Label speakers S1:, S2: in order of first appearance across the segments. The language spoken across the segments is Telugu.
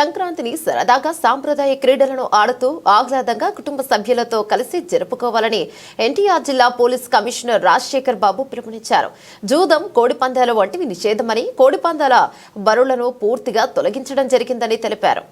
S1: సంక్రాంతిని సరదాగా సాంప్రదాయ క్రీడలను ఆడుతూ ఆహ్లాదంగా కుటుంబ సభ్యులతో కలిసి జరుపుకోవాలని ఎన్టీఆర్ జిల్లా పోలీస్ కమిషనర్ రాజశేఖర్ బాబు పిలుపునిచ్చారు. జూదం కోడిపందాలు వంటివి నిషేధమని కోడిపందాల బరులను పూర్తిగా తొలగించడం జరిగిందని తెలిపారు.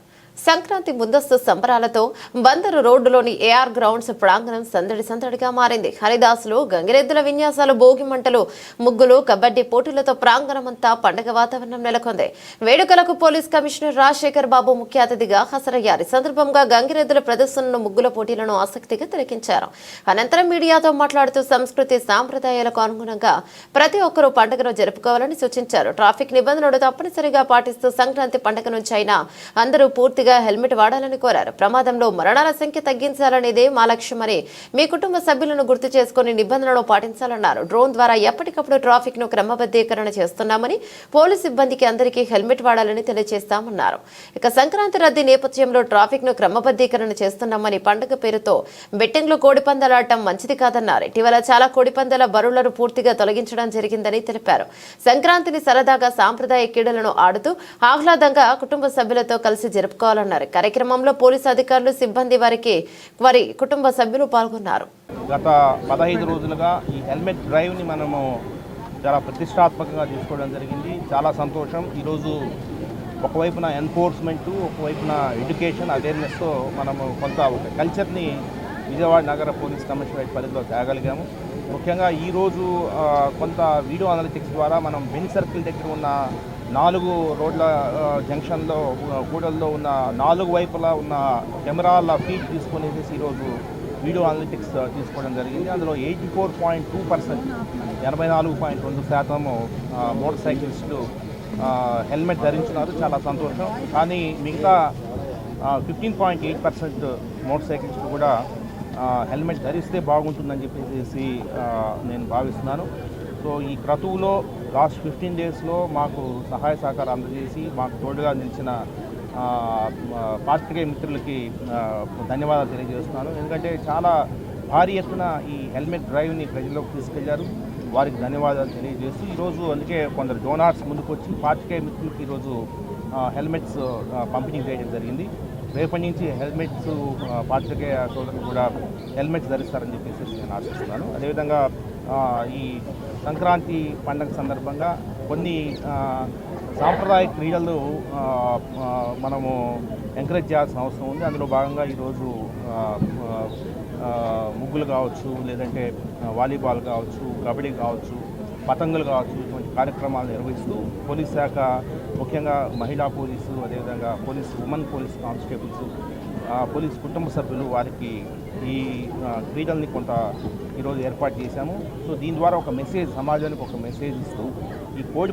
S1: సంక్రాంతి ముందస్తు సంబరాలతో బందరు రోడ్డులోని ఏఆర్ గ్రౌండ్స్ ప్రాంగణం సందడి సందడిగా మారింది. హరిదాసులు గంగిరెద్దుల విన్యాసాలు భోగి మంటలు ముగ్గులు కబడ్డీ పోటీలతో ప్రాంగణమంతా పండగ వాతావరణం నెలకొంది. వేడుకలకు పోలీస్ కమిషనర్ రాజశేఖర్ బాబు ముఖ్య అతిథిగా హాజరయ్యారు. ఈ సందర్భంగా గంగిరెద్దుల ప్రదర్శనను ముగ్గుల పోటీలను ఆసక్తిగా తిలకించారు. అనంతరం మీడియాతో మాట్లాడుతూ సంస్కృతి సాంప్రదాయాలకు అనుగుణంగా ప్రతి ఒక్కరూ పండుగను జరుపుకోవాలని సూచించారు. ట్రాఫిక్ నిబంధనలు తప్పనిసరిగా పాటిస్తూ సంక్రాంతి పండుగ నుంచి అయినా అందరూ పూర్తిగా హెల్మెట్ వాడాలని కోరారు. ప్రమాదంలో మరణాల సంఖ్య తగ్గించాలనేదే మా లక్ష్యమని మీ కుటుంబ సభ్యులను గుర్తు చేసుకుని నిబంధనలు పాటించాలన్నారు. డ్రోన్ ద్వారా ఎప్పటికప్పుడు ట్రాఫిక్ను క్రమబద్ధీకరణ చేస్తున్నామని పోలీసు సిబ్బందికి అందరికీ హెల్మెట్ వాడాలని తెలియజేస్తామన్నారు. ఇక సంక్రాంతి రద్దీ నేపథ్యంలో ట్రాఫిక్ను క్రమబద్ధీకరణ చేస్తున్నామని పండుగ పేరుతో బెట్టింగ్లు కోడిపందాలు ఆడటం మంచిది కాదన్నారు. ఇటీవల చాలా కోడిపందాల బరువులను పూర్తిగా తొలగించడం జరిగిందని తెలిపారు. సంక్రాంతిని సరదాగా సాంప్రదాయ క్రీడలను ఆడుతూ ఆహ్లాదంగా కుటుంబ సభ్యులతో కలిసి జరుపుకోవాలి జరుపుకోవాలన్నారు కార్యక్రమంలో పోలీసు అధికారులు సిబ్బంది వారికి వారి కుటుంబ సభ్యులు పాల్గొన్నారు.
S2: గత పదహైదు రోజులుగా ఈ హెల్మెట్ డ్రైవ్ని మనము చాలా ప్రతిష్టాత్మకంగా తీసుకోవడం జరిగింది. చాలా సంతోషం. ఈరోజు ఒకవైపున ఎన్ఫోర్స్మెంటు ఒకవైపున ఎడ్యుకేషన్ అవేర్నెస్తో మనము కొంత ఒక కల్చర్ని విజయవాడ నగర పోలీస్ కమిషనరేట్ పరిధిలో తేగలిగాము. ముఖ్యంగా ఈరోజు కొంత వీడియో అనలిటిక్స్ ద్వారా మనం బెన్ సర్కిల్ దగ్గర ఉన్న నాలుగు రోడ్ల జంక్షన్లో కూడల్లో ఉన్న నాలుగు వైపులా ఉన్న కెమెరాల ఫీడ్ తీసుకునేసి ఈరోజు వీడియో అనలిటిక్స్ తీసుకోవడం జరిగింది. అందులో eighty four point two percent ఎనభై నాలుగు పాయింట్ రెండు శాతము మోటార్ సైకిల్స్లు హెల్మెట్ ధరించినారు చాలా సంతోషం. కానీ మిగతా fifteen point eight percent motor cycles కూడా హెల్మెట్ ధరిస్తే బాగుంటుందని చెప్పేసి నేను భావిస్తున్నాను. సో ఈ క్రతువులో లాస్ట్ ఫిఫ్టీన్ డేస్లో మాకు సహాయ సహకారం అందజేసి మాకు తోడుగా నిలిచిన పాత్రికేయ మిత్రులకి ధన్యవాదాలు తెలియజేస్తున్నాను. ఎందుకంటే చాలా భారీ ఎత్తున ఈ హెల్మెట్ డ్రైవ్ని ప్రజల్లోకి తీసుకెళ్ళారు. వారికి ధన్యవాదాలు తెలియజేస్తూ ఈరోజు అందుకే కొందరు డోనార్స్ ముందుకు వచ్చి పాత్రికేయ మిత్రులకి ఈరోజు హెల్మెట్స్ పంపిణీ చేయడం జరిగింది. రేపటి నుంచి హెల్మెట్స్ ఆ, పాత్రికేయ సోదరులు కూడా హెల్మెట్స్ ధరిస్తారని చెప్పేసి నేను ఆశిస్తున్నాను. అదేవిధంగా ఈ సంక్రాంతి పండగ సందర్భంగా కొన్ని సాంప్రదాయ క్రీడలు మనము ఎంకరేజ్ చేయాల్సిన అవసరం ఉంది. అందులో భాగంగా ఈరోజు ముగ్గులు కావచ్చు లేదంటే వాలీబాల్ కావచ్చు కబడ్డీ కావచ్చు పతంగులు కావచ్చు ఇటువంటి కార్యక్రమాలు నిర్వహిస్తూ పోలీస్ శాఖ ముఖ్యంగా మహిళా పోలీసు అదేవిధంగా పోలీస్ ఉమెన్ పోలీస్ కానిస్టేబుల్స్ ఆ, పోలీస్ కుటుంబ సభ్యులు వారికి ఈ క్రీడల్ని కొంత ఈరోజు ఏర్పాటు చేశాము. సో దీని ద్వారా ఒక మెసేజ్ సమాజానికి ఒక మెసేజ్ ఇస్తూ ఈ కోడి